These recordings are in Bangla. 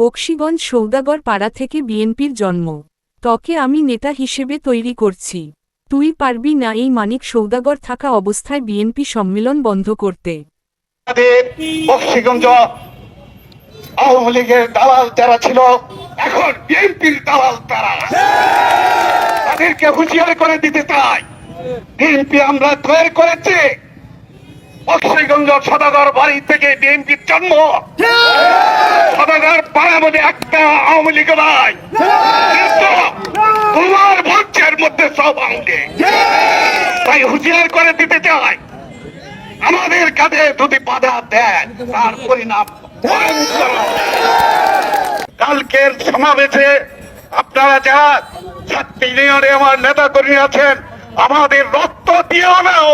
বক্সিগঞ্জ সৌদাগর পাড়া থেকে বিএনপির জন্ম। তকে আমি নেতা হিসেবে তৈরি করছি। তুই পারবি না এই মানিক সৌদাগর থাকা অবস্থায় বিএনপি সম্মেলন বন্ধ করতে। বক্সিগঞ্জ দালাল যারা ছিল, এখন বিএনপির দালাল তারা। তাদেরকে হুঁশিয়ার করে দিতে চাই। বিএনপি আমরা তৈরি করেছি। বক্সিগঞ্জ সদাগর বাড়ি থেকে বিএনপির জন্ম। সদাগর পাড়ার মধ্যে একটা আওয়ামী লীগ নাই। তোমার ভোটের মধ্যে সব আওয়ামী। তাই হুঁশিয়ার করে দিতে চাই। আমাদের কাছে যদি বাধা দেন, তার পরিণাম কালকের সমাবেশে আপনারা যারা ছাত্রী ইউনিয়নে আমার নেতা কর্মী আছেন, আমাদের রক্ত দিয়ে হলেও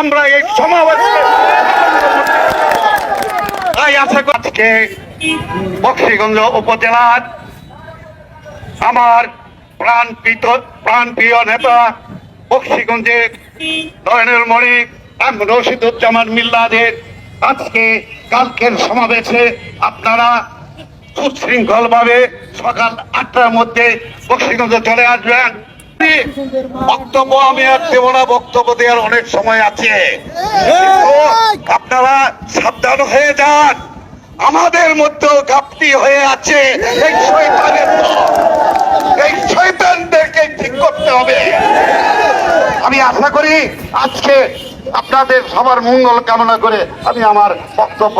আমরা এই সমাবেশে তাই আশা করি আজকে বক্সিগঞ্জ উপজেলার আমার প্রাণ প্রাণ প্রিয় নেতা বক্সিগঞ্জের নয়নের মণি রশিদুজ্জামান মিল্লাদের আজকে কালকের সমাবেশে আপনারা সুশৃঙ্খল ভাবে সকাল আটটার মধ্যে বক্সিগঞ্জে চলে আসবেন। বক্তব্য আমি আর দেব না বক্তব্য দেওয়ার অনেক সময় আছে। আপনারা সাবধান হয়ে যান। আমাদের মধ্যেও ঘাপটি হয়ে আছে এই শৈতানের। এই শৈতানদেরকে ঠিক করতে হবে আমি আশা করি আজকে আপনাদের সবার মঙ্গল কামনা করে আমি আমার বক্তব্য